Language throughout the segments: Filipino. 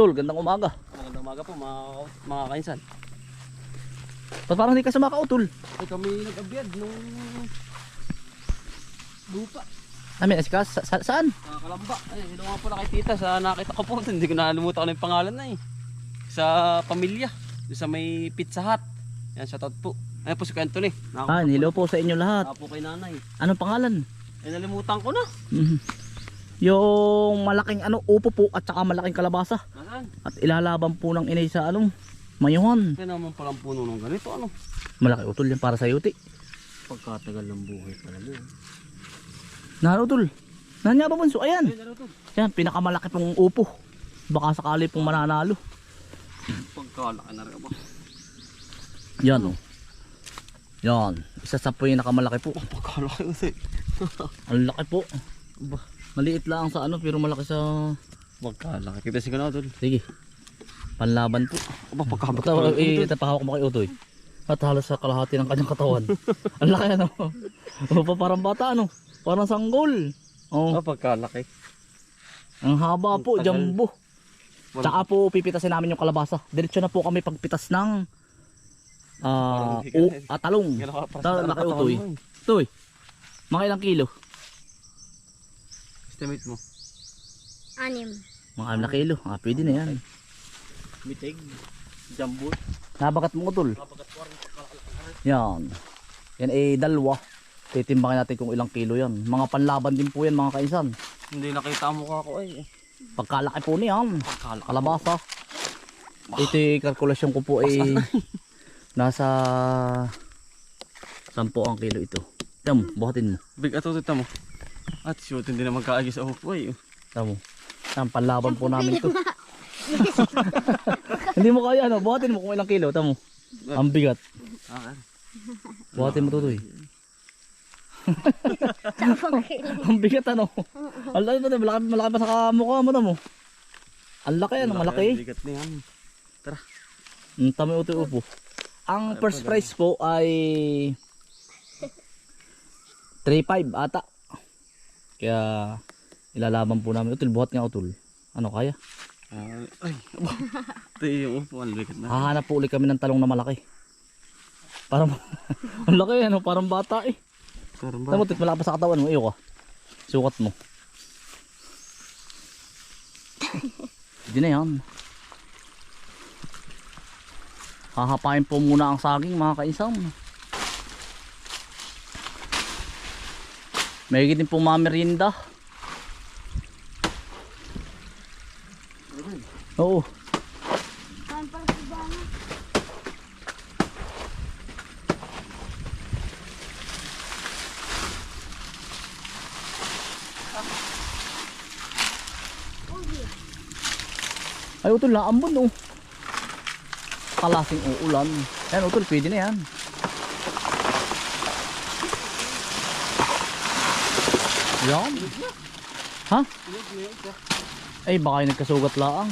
Tol, gandang umaga. Magandang umaga po mga, mga kainsan. Ba't parang hindi ka sumakautul? Ay kami nag-abiyad nung lupa. Amin, sa, sa, saan? Sa Kalamba. Ay, hindi nga pala kay tita sa nakita ko po. Hindi ko nakalimutan ko na yung pangalan na eh. Sa pamilya. Sa may pizza hut. Yan, shoutout po. Ayan po si Anthony. Ah, hello po sa inyo lahat. Nakapo kay nanay. Anong pangalan? Ay, nalimutan ko na. Mhm. Yung malaking ano, upo po at saka malaking kalabasa. At ilalaban po ng inay sa anong, mayuhan. Kaya naman palang puno ng ganito. Ano? Malaki utol yan para sa yuti. Pagkatagal ng buhay pala mo. Naro utol. Nanya ba bunso? Ayan. Ay. Yan, pinakamalaki pong upo. Baka sakali pong mananalo. Pagkalaki na rin ba? Yan oh. Yan. Isa sa po yung nakamalaki po. Pagkalaki kasi. Ang laki po. Ba? Maliit lang sa ano pero malaki sa... Pagkalaki. Kita si Ganadol. Sige. Panlaban po. Aba, pagkabot Basta eh, tapahawak mo kay Utoy. At halos sa kalahati ng kanyang katawan. Ang laki ano. O pa parang bata ano. Parang sanggol. Oh, Ah, pagkalaki. ang haba po, jumbo. Tsaka po pipitasin namin yung kalabasa. Diretso na po kami pagpitas ng ah uh, na- atalong. Gano'n ka pa Ta- sa laki utoy. mo eh. Utoy. Mga ilang kilo? Estimate mo. Anim. Mga anim na kilo. Ah, pwede na yan. Mitig. Jumbo. Nabagat mo utol. Yan. Yan eh dalawa. Titimbangin natin kung ilang kilo yan. Mga panlaban din po yan mga kaisan. Hindi nakita ang mukha ko eh. Pagkalaki po niyan. Pagkalaki. Kalabasa. Ito yung kalkulasyon ko po ay nasa 10 ang kilo ito. Tamo, buhatin mo. Big ato ito mo. At shoot, hindi na magkaagi sa upo eh. Tamo. Ang panlaban po namin ito. Hindi mo kaya ano, buhatin mo kung ilang kilo. Tamo. Ang bigat. Ah, Buhatin mo tutoy. ang bigat ano. Ang laki pa malaki, malaki pa sa mukha mo na mo. Ang laki ano, malaki. Bigat na yan. Ang tami uto upo. Ang first price po ay 3.5 ata. Kaya ilalaban po namin. Utul, buhat nga utul. Ano kaya? Ah, ay, upo, ang bigat na. Hahanap po ulit kami ng talong na malaki. Parang, ang laki ano, parang bata eh. Karoon ba? Tamo, tit malaki pa sa katawan mo. Iyo ka. Sukat mo. Hindi na yan. Hahapain po muna ang saging mga kaisam. May din po mamerinda. Oo. Kain para sa bana. Ay, utol na ambon oh. Kalasing uulan. Yan, utol, pwede na yan. Yan. Ha? Ay, baka yung nagkasugat laang.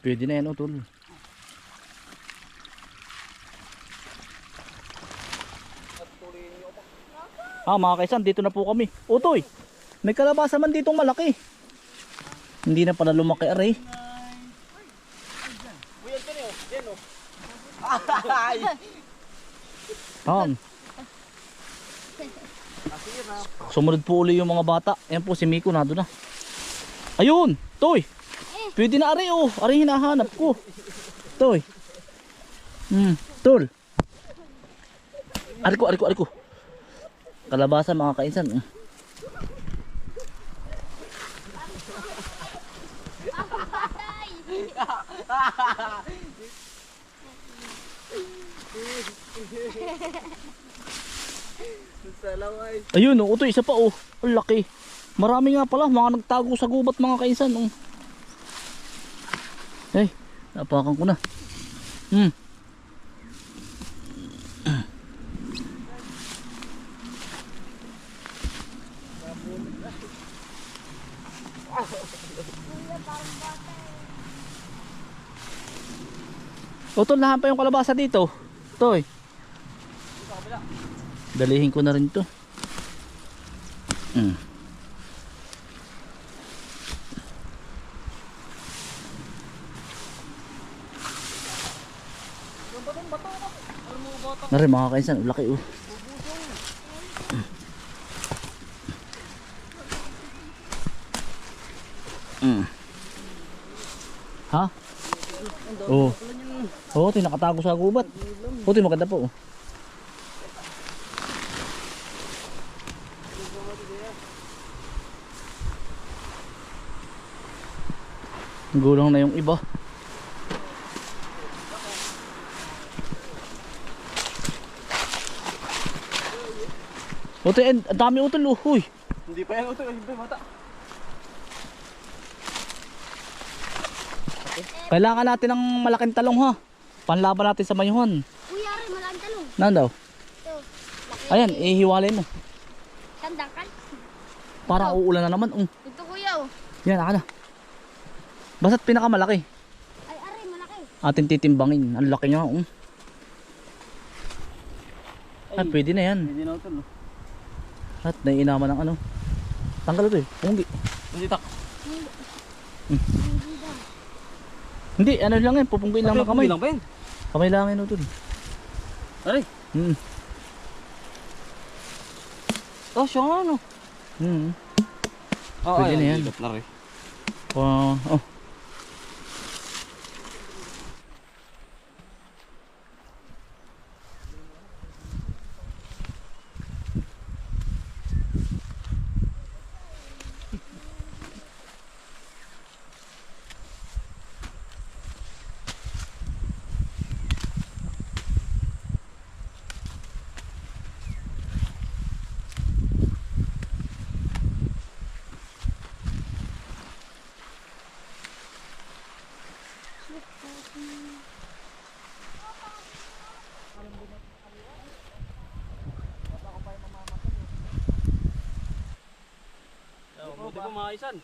Pwede na yan, utol. Ah, mga kaisan, dito na po kami. Utoy, may kalabasa man ditong malaki. Hindi na pala lumaki aray. Han. Sumunod po uli yung mga bata. Ayan po si Miko na doon na. Ayun, Toy. Pwede na ari oh. Ari hinahanap ko. Toy. Hmm, tol. Ari ko, ari ko, ari ko. Kalabasa mga kainsan. Mm. Ayun oh, ito isa pa oh. Ang laki. Marami nga pala mga nagtago sa gubat mga kainsan oh. Ay, napakan ko na. Hmm. Eh. Utol, nahan pa yung kalabasa dito. Toy. Dalihin ko na rin to. Mm. Nari mga kainsan, laki oh. Mm. Ha? Oo. Oo, oh, tinakatago sa gubat. Puti maganda po. oh. Gulang na yung iba. Utol, ang dami utol oh. Uy. Hindi pa yan utol. Hindi bata. Kailangan natin ng malaking talong ha. Panlaban natin sa mayuhan. Kuya, rin, malang talong. Nan daw? Ito. Laki. Ayan, ihiwalay mo. Tandangkan. Parang uulan na naman. Um. Ito kuya oh. Yan, aka na. Basta't pinakamalaki. Ay, aray, malaki. Atin titimbangin. Ang laki niya. Um. Ay, pwede na yan. Hindi na utol. At naiinaman ng ano. Tanggal ito eh. Punggi. Hindi tak. Hindi daw. Hindi, ano lang yan. Pupungguin lang ng kamay. lang ba yan? Kamay lang yan ito. Aray. Hmm. Oh, siya nga ano. Hmm. Oo, Pwede na yan. Ikat na rin. Wow. Oh. Oh, buti pa mga isan.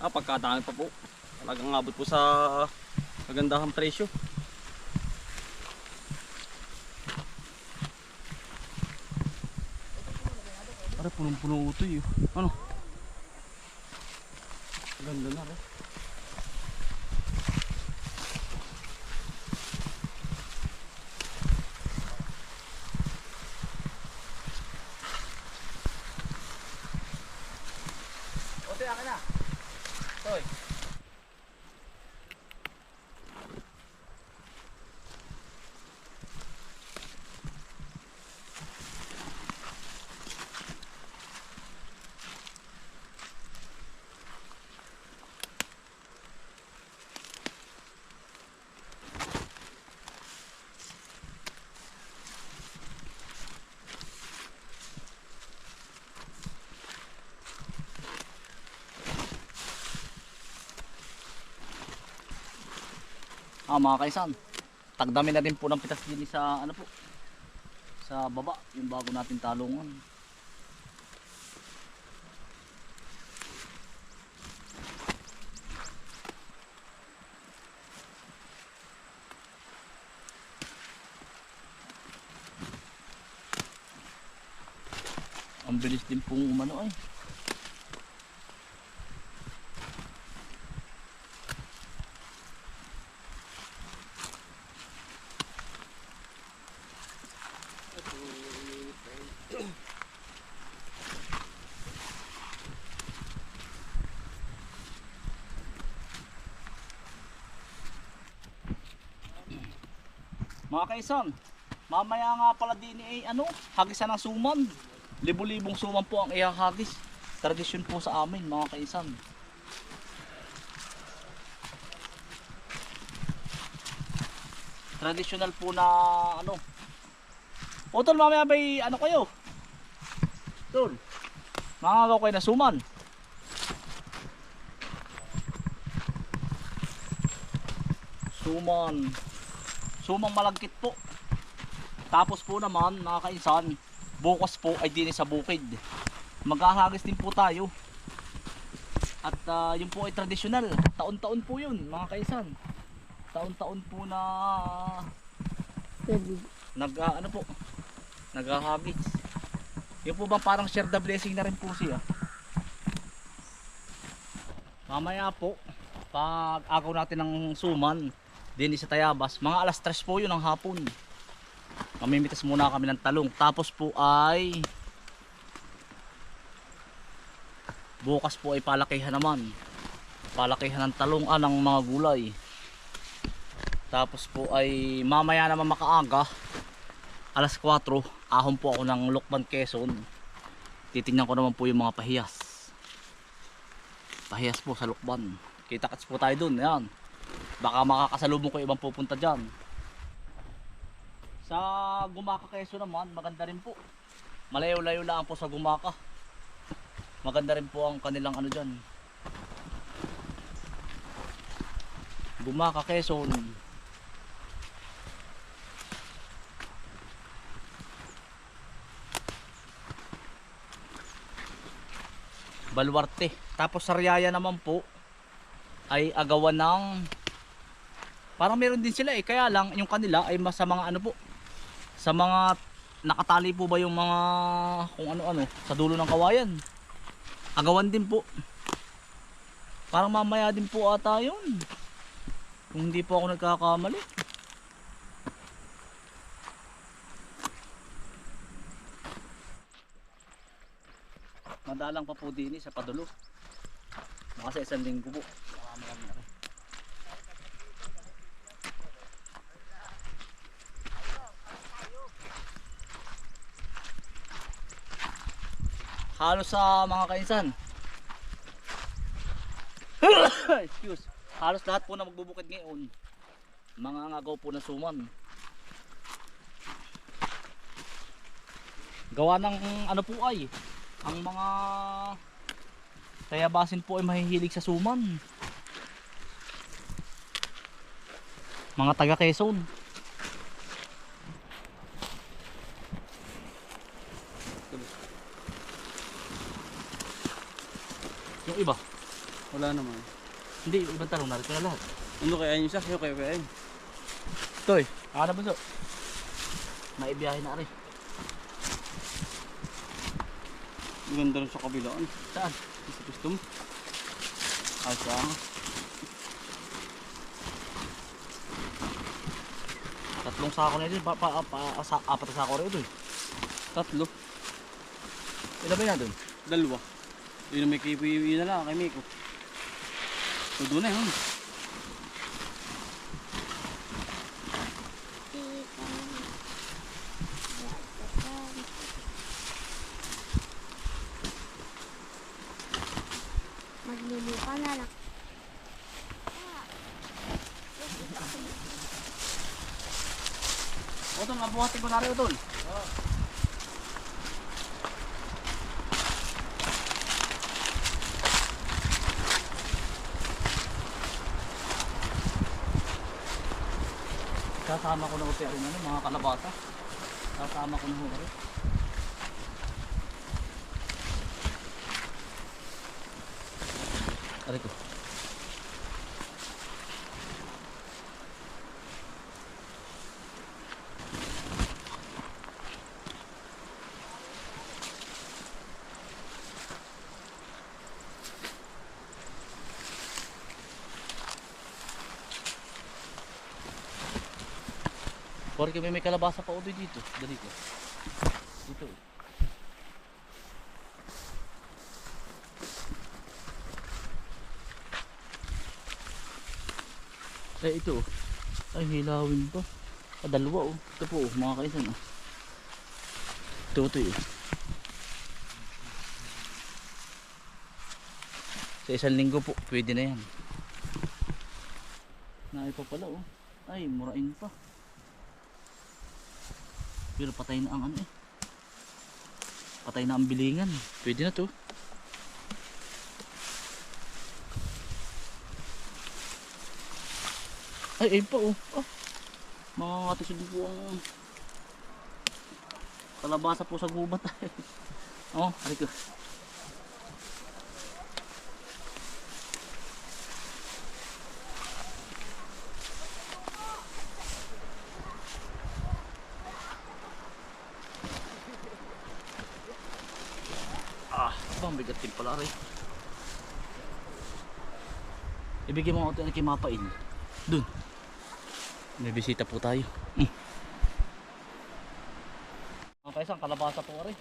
Ah, pagkadami pa po. Talagang abot po sa kagandahang presyo. Para punong-puno ito yun. Ano? Ganda na rin. Na. Toy. Ah, mga kaisan. Tagdamin na din po ng pitas din sa ano po. Sa baba, yung bago natin talungan. Ang bilis din pong umano ay. Mga kaisan, mamaya nga pala din eh, ano, hagisan ng suman. Libo-libong suman po ang ihahagis. Tradisyon po sa amin, mga kaisan. Traditional po na ano. O tol, mamaya ba'y ano kayo? Tol, mga kayo na suman. Suman. Sumang malagkit po. Tapos po naman, mga kainsan, bukas po ay din sa bukid. Maghahagis din po tayo. At ah, yun po ay tradisyonal. Taon-taon po yun mga kaisan. Taon-taon po na nag ah, ano po naghahagis. Yun po bang parang share the blessing na rin po siya. Mamaya po pag agaw natin ng suman din sa Tayabas, mga alas 3 po yun ng hapon. Mamimitas muna kami ng talong. Tapos po ay bukas po ay palakihan naman. Palakihan ng talong ah, ng mga gulay. Tapos po ay mamaya naman makaaga alas 4 ahon po ako ng Lokban Quezon. Titingnan ko naman po yung mga pahiyas. Pahiyas po sa Lokban. Kita-kits po tayo dun. Ayan. Baka makakasalubong ko ibang pupunta dyan. Sa Gumaka Quezon naman, maganda rin po. Malayo-layo lang po sa Gumaka. Maganda rin po ang kanilang ano dyan. Gumaka Quezon. Baluarte. Tapos sa Riyaya naman po ay agawan ng parang meron din sila eh. Kaya lang yung kanila ay mas sa mga ano po sa mga nakatali po ba yung mga kung ano-ano sa dulo ng kawayan. Agawan din po. Parang mamaya din po ata yun. Kung hindi po ako nagkakamali. Madalang pa po din eh, sa padulo. Mga sa isang linggo po. Marami halos sa mga kainsan. Excuse. Halos lahat po na magbubukid ngayon. Mga ngagaw po na suman. Gawa ng ano po ay ang mga tayabasin po ay mahihilig sa suman. Mga taga Quezon yung iba Wala naman. hindi yung ibang talong narito na lahat Ano kaya yun siya? Kayo kaya kaya yun? Toy, ano ba so? Maibiyahe na rin. Ganda rin sa kabilaan. Saan? Sa gusto mo. Ay, saan? Tatlong sako na yun. Pa, pa, pa, sa, apat na sako rin ito eh. Tatlo. Ilan ba yan doon? Dalawa. Yun may kay yun na lang kay Miko. So doon na yun. Magluluka na lang. O doon, mabuhatin ko na rin doon. Sasama ko na ko rin ano, mga kalabata. Sasama ko na ho rin. Aray ko. Porque may may kalabasa pa ulit dito. Dali ko. Dito. eh. Eh ito. oh. Ay hilawin pa. Ah, dalawa oh. Ito po oh, mga kaisan oh. Ito ito eh. Sa isang linggo po, pwede na yan. Naay pa pala oh. Ay, murain pa. Pero patay na ang ano eh. Patay na ang bilingan. Pwede na to. Ay, ayun pa oh. oh. Mga katisod po ang Kalabasa po sa gubat. oh, ari ko. Ah, bang bigat din pala rin. Ibigay mo ako kay Mapain. Dun. May bisita po tayo. Mm. Mga kaisang kalabasa po rin.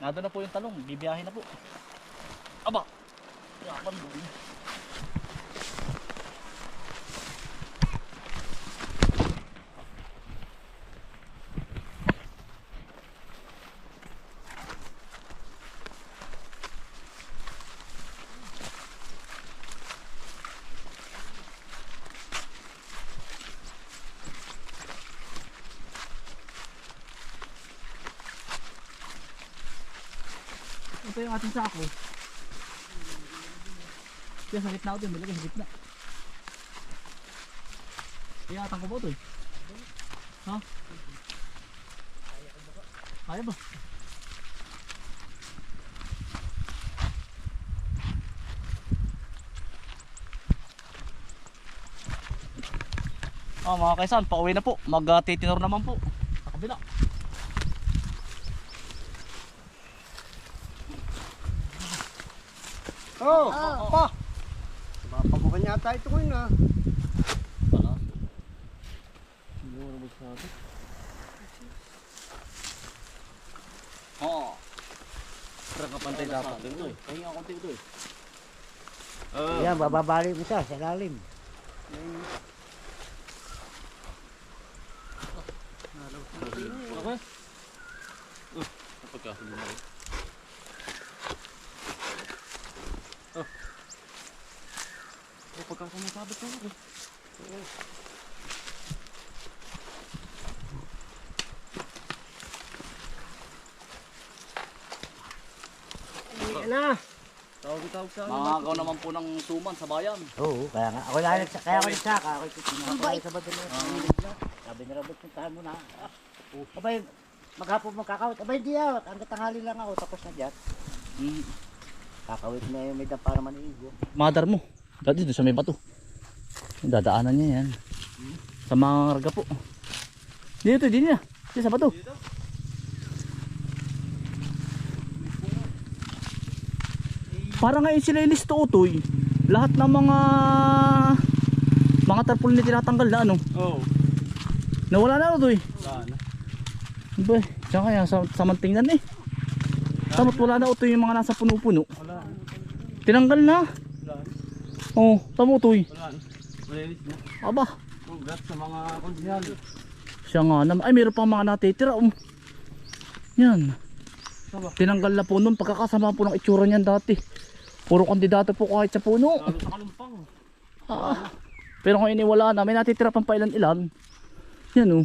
Nado na po yung talong. Bibiyahin na po. Aba! Yakan doon. Ito yung ating sako. Kaya sa gitna ko din, malagay sa gitna. Iyatan ko ba ito eh? Ha? Kaya ba? Ah, mga kaisan, pauwi na po. Mag-titinor naman po. Sa kabila. Oh, pa. Mapabukan yata ito ko yun ah. Pala. Oo. Para kapantay dapat ito eh. Pahinga konti ito eh. Yan, bababali mo siya sa lalim. Okay. Uh, napagkasunod na rin. Oh. Pagkasunod ka na rin. Yan na. Tawag-tawag sa Mangagaw naman po ng suman sa bayan. Oo, kaya nga. Ako lang, kaya ako nagsaka. Ako ito sa bato na. Sabi ni Robert, puntahan mo na. Ah, Abay, maghapon magkakawit. Abay, hindi ah. Hanggang tanghali lang ako. Tapos na dyan. Mm. Kakawit na yung may dapa naman ng igo. Mother mo. Dati doon sa may bato. Dadaanan niya yan. Sa mga karga po. Dito, dito na. Dito sa bato. Para ngayon sila ilisto utoy. Lahat ng mga mga tarpaulin na tinatanggal na ano. Oo. Nawala na utoy. Wala na. Ba, diyan kaya sa, sa mantingnan eh. Tamot wala na utoy yung mga nasa puno-puno. Wala. Tinanggal na. Oh, tamo utoy. Wala. Malinis na. Aba, Congrats sa mga konsihal. Siya nga naman. Ay, meron pang mga natitira. Um. Yan. Saba. Tinanggal na po nun. Pagkakasama po ng itsura niyan dati. Puro kandidato po kahit sa puno. Lalo sa kalumpang. Ah. Pero ngayon eh, wala na. May natitira pang pailan-ilan. Yan oh.